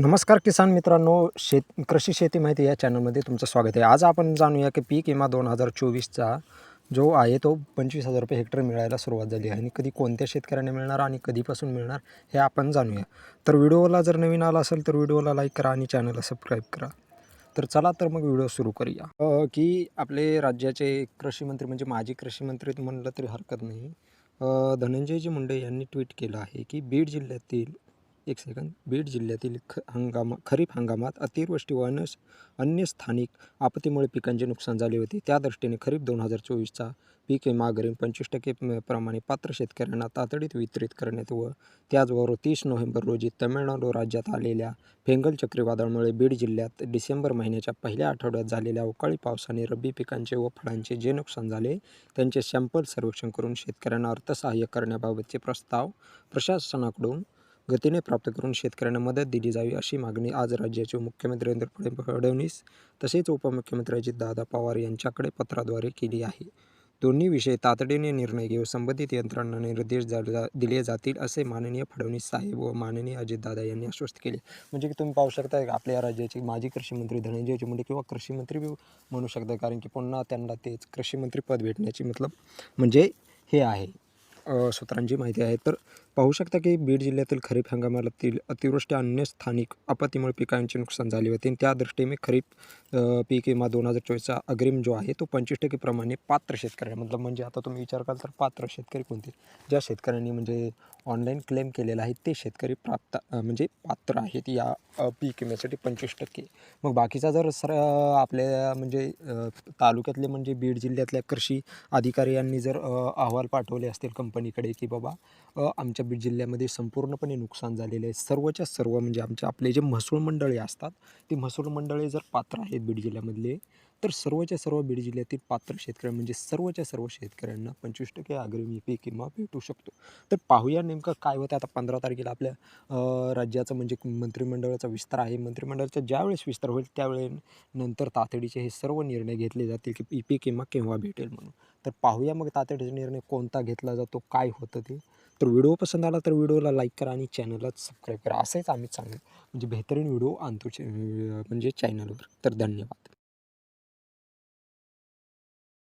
नमस्कार किसान मित्रांनो शेत कृषी शेती माहिती या चॅनलमध्ये तुमचं स्वागत आहे. आज आपण जाणूया की पीक विमा दोन हजार चोवीसचा जो आहे तो पंचवीस हजार रुपये हेक्टर मिळायला सुरुवात झाली आहे आणि कधी कोणत्या शेतकऱ्यांना मिळणार आणि कधीपासून मिळणार हे आपण जाणूया. तर व्हिडिओला जर नवीन आला असेल तर व्हिडिओला लाईक करा आणि चॅनलला सबस्क्राईब करा. तर चला तर मग व्हिडिओ सुरू करूया. की आपले राज्याचे कृषी मंत्री म्हणजे माजी कृषी मंत्री म्हणलं तरी हरकत नाही. धनंजयजी मुंडे यांनी ट्विट केलं आहे की बीड जिल्ह्यातील एक सेकंद बीड जिल्ह्यातील ख हंगामा खरीप हंगामात अतिवृष्टी व अनस अन्य स्थानिक आपत्तीमुळे पिकांचे नुकसान झाले होते. त्या दृष्टीने खरीप दोन हजार चोवीसचा पीक विमा अग्रिम पंचवीस टक्के प्रमाणे पात्र शेतकऱ्यांना तातडीत वितरित करण्यात व त्याचबरोबर तीस नोव्हेंबर रोजी तमिळनाडू राज्यात आलेल्या फेंगल चक्रीवादळामुळे बीड जिल्ह्यात डिसेंबर महिन्याच्या पहिल्या आठवड्यात झालेल्या अवकाळी पावसाने रब्बी पिकांचे व फळांचे जे नुकसान झाले त्यांचे सॅम्पल सर्वेक्षण करून शेतकऱ्यांना अर्थसहाय्य करण्याबाबतचे प्रस्ताव प्रशासनाकडून गतीने प्राप्त करून शेतकऱ्यांना मदत दिली जावी अशी मागणी आज राज्याचे मुख्यमंत्री देवेंद्र फडणवीस तसेच उपमुख्यमंत्री अजितदादा पवार यांच्याकडे पत्राद्वारे केली आहे. दोन्ही विषय तातडीने निर्णय घेऊन संबंधित यंत्रणांना निर्देश जा- दिले जातील असे माननीय फडणवीस साहेब व माननीय अजितदादा यांनी आश्वस्त केले. म्हणजे की तुम्ही पाहू शकता की आपल्या राज्याचे माजी कृषी मंत्री धनंजय मुंडे किंवा कृषी मंत्री बी म्हणू शकता कारण की पुन्हा त्यांना तेच कृषी मंत्री पद भेटण्याची मतलब म्हणजे हे आहे. सूत्रांची माहिती आहे. तर पाहू शकता की बीड जिल्ह्यातील खरीप हंगामातील अतिवृष्टी अन्य स्थानिक आपत्तीमुळे पिकांचे नुकसान झाले होते. आणि त्या दृष्टीने खरीप पीक विमा दोन हजार चोवीसचा अग्रिम जो आहे तो पंचवीस टक्के प्रमाणे पात्र शेतकऱ्यांना मतलब म्हणजे आता तुम्ही विचार कराल तर पात्र शेतकरी कोणते? ज्या शेतकऱ्यांनी म्हणजे ऑनलाईन क्लेम केलेला आहे ते शेतकरी प्राप्त म्हणजे पात्र आहेत या पीक विम्यासाठी पंचवीस टक्के. मग बाकीचा जर सर आपल्या म्हणजे तालुक्यातले म्हणजे बीड जिल्ह्यातल्या कृषी अधिकारी यांनी जर अहवाल पाठवले असतील कंपनीकडे की बाबा आमच्या बीड जिल्ह्यामध्ये संपूर्णपणे नुकसान झालेलं आहे. सर्वच्या सर्व म्हणजे आमचे आपले जे महसूल मंडळे असतात ते महसूल मंडळे जर पात्र आहेत बीड जिल्ह्यामधले तर सर्वच्या सर्व बीड जिल्ह्यातील पात्र शेतकरी म्हणजे सर्वच्या सर्व शेतकऱ्यांना पंचवीस टक्के अग्रिमी पीक किंवा भेटू शकतो. तर पाहूया नेमकं काय होतं आता पंधरा तारखेला आपल्या राज्याचं म्हणजे मंत्रिमंडळाचा विस्तार आहे. मंत्रिमंडळाचा ज्यावेळेस विस्तार होईल त्यावेळे नंतर तातडीचे हे सर्व निर्णय घेतले जातील की पी पीक केव्हा भेटेल म्हणून. तर पाहूया मग तातडीचा निर्णय कोणता घेतला जातो काय होतं ते. तर व्हिडिओ पसंत आला तर व्हिडिओला लाईक करा आणि चॅनलला सबस्क्राईब करा. असेच आम्ही चांगलं म्हणजे बेहतरीन व्हिडिओ आणतो चे- म्हणजे चॅनलवर. तर धन्यवाद.